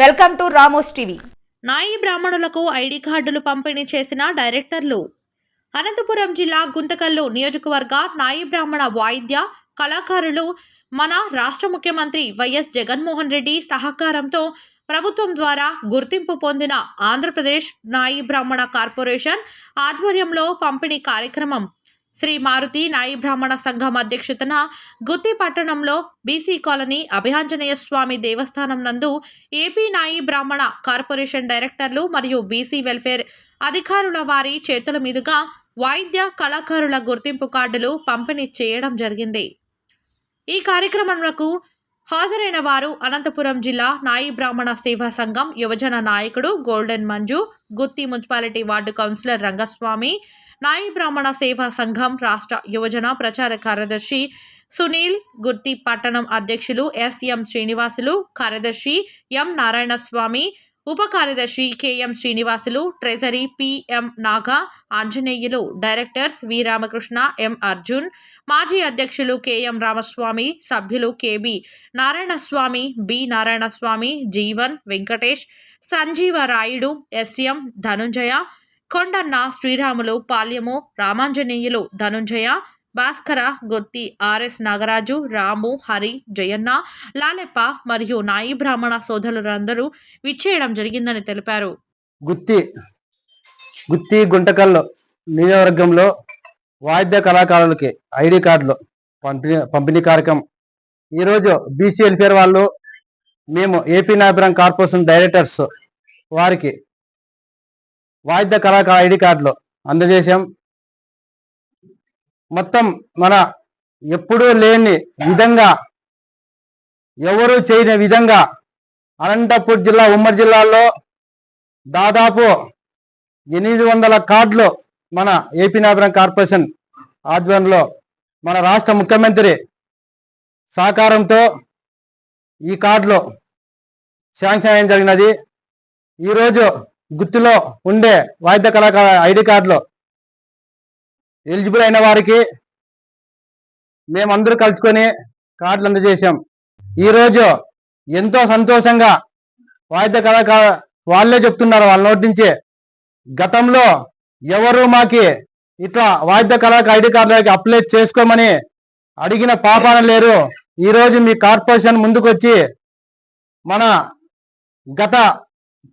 Welcome to Ramos TV. నాయి బ్రాహ్మణులకు ID కార్డులు పంపిణీ చేసిన డైరెక్టర్లు. అనంతపురం జిల్లా గుంతకల్లు నియోజకవర్గ నాయి బ్రాహ్మణ వాయిద్య కళాకారులు మన రాష్ట్ర ముఖ్యమంత్రి వైఎస్ జగన్మోహన్ రెడ్డి సహకారంతో ప్రభుత్వం ద్వారా గుర్తింపు పొందిన ఆంధ్రప్రదేశ్ నాయి బ్రాహ్మణ కార్పొరేషన్ ఆధ్వర్యంలో పంపిణీ కార్యక్రమం శ్రీ మారుతి నాయి బ్రాహ్మణ సంఘం అధ్యక్షతన గుత్తి పట్టణంలో బీసీ కాలనీ అభియాంజనేయ స్వామి దేవస్థానం నందు ఏపీ నాయి బ్రాహ్మణ కార్పొరేషన్ డైరెక్టర్లు మరియు బీసీ వెల్ఫేర్ అధికారుల వారి చేతుల మీదుగా వాయిద్య కళాకారుల గుర్తింపు కార్డులు పంపిణీ చేయడం జరిగింది. ఈ కార్యక్రమంకు హాజరైన వారు అనంతపురం జిల్లా నాయి బ్రాహ్మణ సేవా సంఘం యువజన నాయకుడు golden Manju Gutti municipality ward councillor Rangaswamy నాయి బ్రాహ్మణ సేవా సంఘం రాష్ట్ర యువజన ప్రచార కార్యదర్శి సునీల్ గుత్తి పట్టణం అధ్యక్షులు ఎస్ఎం శ్రీనివాసులు కార్యదర్శి ఎం నారాయణస్వామి ఉప కార్యదర్శి KM Srinivasulu treasury PM Naga Anjaneyulu directors V. Ramakrishna M. Arjun మాజీ అధ్యక్షులు కెఎం రామస్వామి సభ్యులు KB Narayanaswamy B. Narayanaswamy Jeevan Venkatesh Sanjeeva Rayudu SM Dhanunjaya Kondanna Sriramulu Palyamu Ramanjaneyulu Dhanunjaya Bhaskara Gotti RS Nagaraju Ramu Hari Jayanna Laleppa మరియు నాయి బ్రాహ్మణ సోదరులందరూ విచ్చేయడం జరిగిందని తెలిపారు. గుత్తి గుత్తి గుంటకల్లో నియోజకవర్గంలో వాయిద్య కళాకారులకి ఐడి కార్డులు పంపిణీ పంపిణీ కార్యక్రమం. ఈరోజు బీసీ వెల్ఫేర్ వాళ్ళు మేము ఏపీ నాయపురం కార్పొరేషన్ డైరెక్టర్స్ వారికి వాయిద్య కళాకార ఐడి కార్డులు అందజేశాం. మొత్తం మన ఎప్పుడూ లేని విధంగా ఎవరు చేయని విధంగా అనంతపూర్ జిల్లా ఉమ్మడి జిల్లాలో దాదాపు ఎనిమిది వందల కార్డులు మన ఏపీ నాగరం కార్పొరేషన్ ఆధ్వర్యంలో మన రాష్ట్ర ముఖ్యమంత్రి సహకారంతో ఈ కార్డులు శాంక్షన్ అయ్యడం జరిగినది. ఈరోజు గుర్తులో ఉండే వాయిద్య కళాకార ఐడి కార్డులు ఎలిజిబుల్ అయిన వారికి మేమందరూ కలుసుకొని కార్డులు అందజేశాం. ఈరోజు ఎంతో సంతోషంగా వాయిద్య కళాకార వాళ్ళే చెప్తున్నారు వాళ్ళ నోటి నుంచి. గతంలో ఎవరు మాకి ఇట్లా వాయిద్య కళాక ఐడి కార్డులకి అప్లై చేసుకోమని అడిగిన పాపాన లేరు. ఈరోజు మీ కార్పొరేషన్ ముందుకొచ్చి మన గత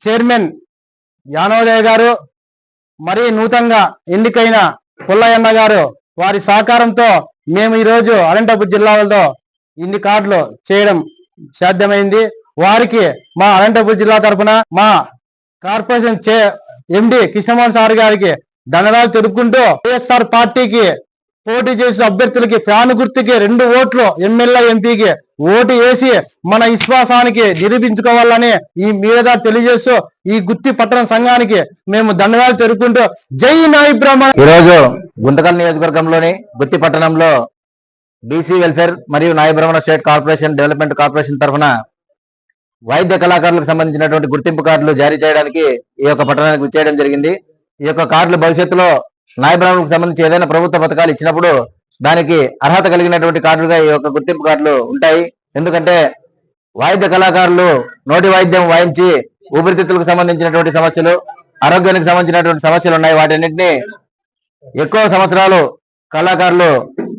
చైర్మన్ యానోదయ గారు మరీ నూతనంగా ఎన్నికైన పుల్లయ్యన్న గారు వారి సహకారంతో మేము ఈరోజు అనంతపురం జిల్లాలో ఇన్ని కార్డులు చేయడం సాధ్యమైంది. వారికి మా అనంతపురం జిల్లా తరఫున మా కార్పొరేషన్ చే ఎండి కృష్ణమోహన్ సార్ గారికి ధన్యవాదాలు తెలుపుకుంటూ వైఎస్ఆర్ పార్టీకి పోటీ చేసిన అభ్యర్థులకి ఫ్యాన్ గుర్తుకి రెండు ఓట్లు ఎమ్మెల్యే ఎంపీకి ఓటు వేసి మన విశ్వాసానికి నిరూపించుకోవాలని ఈ మీద తెలియజేస్తూ ఈ గుత్తి పట్టణ సంఘానికి మేము ధన్యవాదాలు తెలుపుకుంటూ జై నాయి బ్రహ్మ ఈరోజు గుంతకల్ నియోజకవర్గంలోని గుత్తి పట్టణంలో బీసీ వెల్ఫేర్ మరియు Nayibrahmana state corporation development corporation తరఫున వైద్య కళాకారులకు సంబంధించినటువంటి గుర్తింపు కార్డులు జారీ చేయడానికి ఈ యొక్క పట్టణానికి విచ్చేయడం జరిగింది. ఈ యొక్క కార్డులు భవిష్యత్తులో నాయబ్రహ్మణకు సంబంధించి ఏదైనా ప్రభుత్వ పథకాలు ఇచ్చినప్పుడు దానికి అర్హత కలిగినటువంటి కార్డులుగా ఈ యొక్క గుర్తింపు కార్డులు ఉంటాయి. ఎందుకంటే వాయిద్య కళాకారులు నోటి వాయిద్యం వాయించి ఊపిరితిత్తులకు సంబంధించినటువంటి సమస్యలు ఆరోగ్యానికి సంబంధించినటువంటి సమస్యలు ఉన్నాయి. వాటన్నిటిని ఎక్కువ సంవత్సరాలు కళాకారులు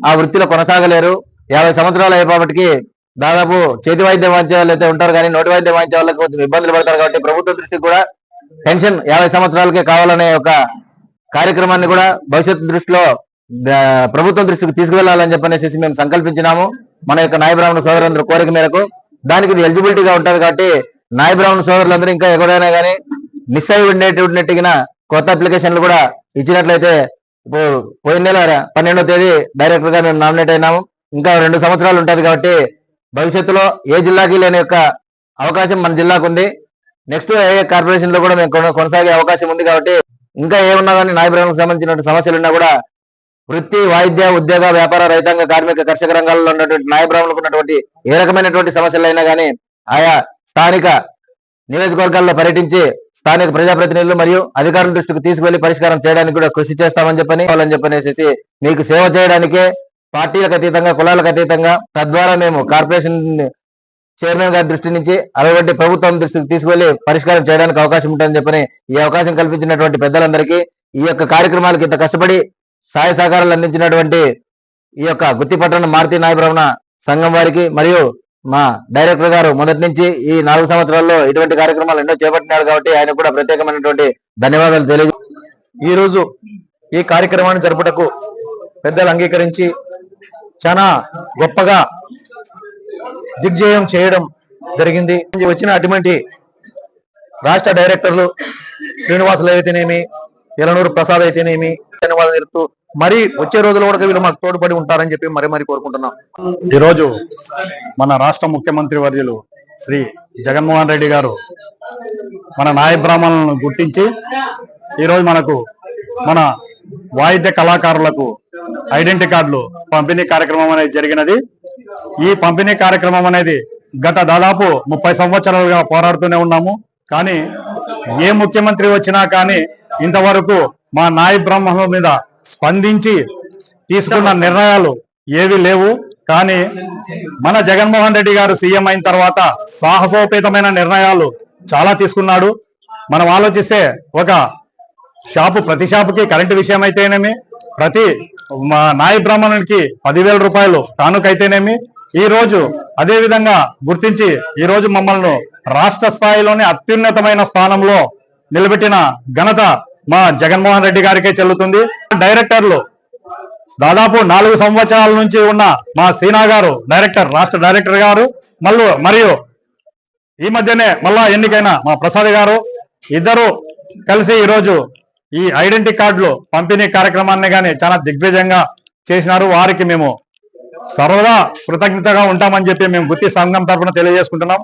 ఆ వృత్తిలో కొనసాగలేరు. యాభై సంవత్సరాలు అయ్యేపటికి దాదాపు చేతి వాయిద్యం వాయించే వాళ్ళు అయితే ఉంటారు కానీ నోటి వాయిద్యం వాయించే వాళ్ళకి కొంచెం ఇబ్బందులు పడతారు కాబట్టి ప్రభుత్వం దృష్టికి కూడా పెన్షన్ యాభై సంవత్సరాలకే కావాలనే ఒక కార్యక్రమాన్ని కూడా భవిష్యత్తు దృష్టిలో ప్రభుత్వం దృష్టికి తీసుకువెళ్ళాలని చెప్పనేసి మేము సంకల్పించినాము. మన యొక్క నాయబ్రాహ్మణ సోదరులందరూ కోరిక మేరకు. దానికి ఇది ఎలిజిబిలిటీగా ఉంటుంది కాబట్టి నాయబ్రాహ్మణ సోదరులందరూ ఇంకా ఎక్కడైనా కానీ మిస్ అయి ఉండేటట్టుగా కొత్త అప్లికేషన్లు కూడా ఇచ్చినట్లయితే పోయిన నెల పన్నెండో తేదీ డైరెక్టర్గా మేము నామినేట్ అయినాము. ఇంకా రెండు సంవత్సరాలు ఉంటది కాబట్టి భవిష్యత్తులో ఏ జిల్లాకి లేని యొక్క అవకాశం మన జిల్లాకు ఉంది. నెక్స్ట్ ఏ కార్పొరేషన్లో కూడా మేము కొన- కొనసాగే అవకాశం ఉంది కాబట్టి ఇంకా ఏమున్నా కానీ నాయబ్రాహ్మణకు సంబంధించిన సమస్యలు ఉన్నా కూడా వృత్తి వాయిద్య ఉద్యోగ వ్యాపార రైతాంగ కార్మిక కర్షక రంగాల్లో ఉన్నటువంటి నాయబ్రాహ్మణులకు ఉన్నటువంటి ఏ రకమైనటువంటి సమస్యలైనా కానీ ఆయా స్థానిక నియోజకవర్గాల్లో పర్యటించి స్థానిక ప్రజాప్రతినిధులు మరియు అధికారుల దృష్టికి తీసుకువెళ్ళి పరిష్కారం చేయడానికి కూడా కృషి చేస్తామని చెప్పని వాళ్ళని చెప్పనేసి మీకు సేవ చేయడానికే పార్టీలకు అతీతంగా కులాలకు అతీతంగా తద్వారా మేము కార్పొరేషన్ చైర్మన్ గారి దృష్టి నుంచి అటువంటి ప్రభుత్వం దృష్టికి తీసుకువెళ్ళి పరిష్కారం చేయడానికి అవకాశం ఉంటుందని చెప్పని ఈ అవకాశం కల్పించినటువంటి పెద్దలందరికీ ఈ యొక్క కార్యక్రమాలకు ఇంత కష్టపడి సహాయ సహకారాలు అందించినటువంటి ఈ యొక్క గుత్తిపట్టణ మారుతి నాయబ్రహ్మణ సంఘం వారికి మరియు మా డైరెక్టర్ గారు మొదటి నుంచి ఈ నాలుగు సంవత్సరాల్లో ఇటువంటి కార్యక్రమాలు ఎన్నో చేపట్టినారు కాబట్టి ఆయన కూడా ప్రత్యేకమైనటువంటి ధన్యవాదాలు తెలియ ఈ రోజు ఈ కార్యక్రమాన్ని జరుపుటకు పెద్దలు అంగీకరించి చాలా గొప్పగా దిగ్జయం చేయడం జరిగింది. వచ్చిన అటువంటి రాష్ట్ర డైరెక్టర్లు శ్రీనివాసులు అయితేనేమి ఎలనూరు ప్రసాద్ అయితేనేమి ధన్యవాదాలు తెలుపుతూ మరి వచ్చే రోజుల్లో కూడా వీళ్ళు మాకు తోడ్పడి ఉంటారని చెప్పి మరి మరి కోరుకుంటున్నాం. ఈరోజు మన రాష్ట్ర ముఖ్యమంత్రి వర్యులు శ్రీ జగన్మోహన్ రెడ్డి గారు మన నాయ బ్రాహ్మణులను గుర్తించి ఈరోజు మనకు మన వాయిద్య కళాకారులకు ఐడెంటిటీ కార్డులు పంపిణీ కార్యక్రమం అనేది జరిగినది. ఈ పంపిణీ కార్యక్రమం అనేది గత దాదాపు ముప్పై సంవత్సరాలుగా పోరాడుతూనే ఉన్నాము. కానీ ఏ ముఖ్యమంత్రి వచ్చినా కానీ ఇంతవరకు మా నాయ బ్రహ్మల మీద స్పందించి తీసుకున్న నిర్ణయాలు ఏవి లేవు. కానీ మన జగన్మోహన్ రెడ్డి గారు సీఎం అయిన తర్వాత సాహసోపేతమైన నిర్ణయాలు చాలా తీసుకున్నాడు. మనం ఆలోచిస్తే ఒక షాపు ప్రతి షాపుకి కరెంటు విషయం అయితేనేమి ప్రతి మా నాయ బ్రాహ్మణునికి పదివేల రూపాయలు కానుకైతేనేమి ఈ రోజు అదే విధంగా గుర్తించి ఈ రోజు మమ్మల్ని రాష్ట్ర స్థాయిలోనే అత్యున్నతమైన స్థానంలో నిలబెట్టిన ఘనత మా జగన్మోహన్ రెడ్డి గారికే చెల్లుతుంది. డైరెక్టర్లు దాదాపు నాలుగు సంవత్సరాల నుంచి ఉన్న మా సీనా గారు డైరెక్టర్ రాష్ట్ర డైరెక్టర్ గారు మళ్ళీ మరియు ఈ మధ్యనే మళ్ళా ఎన్నికైన మా ప్రసాద్ గారు ఇద్దరు కలిసి ఈరోజు ఈ ఐడెంటిటీ కార్డులు పంపిణీ కార్యక్రమాన్ని కానీ చాలా దిగ్విజయంగా చేసినారు. వారికి మేము సర్వదా కృతజ్ఞతగా ఉంటామని చెప్పి మేము గుత్తి సంఘం తరఫున తెలియజేసుకుంటున్నాం.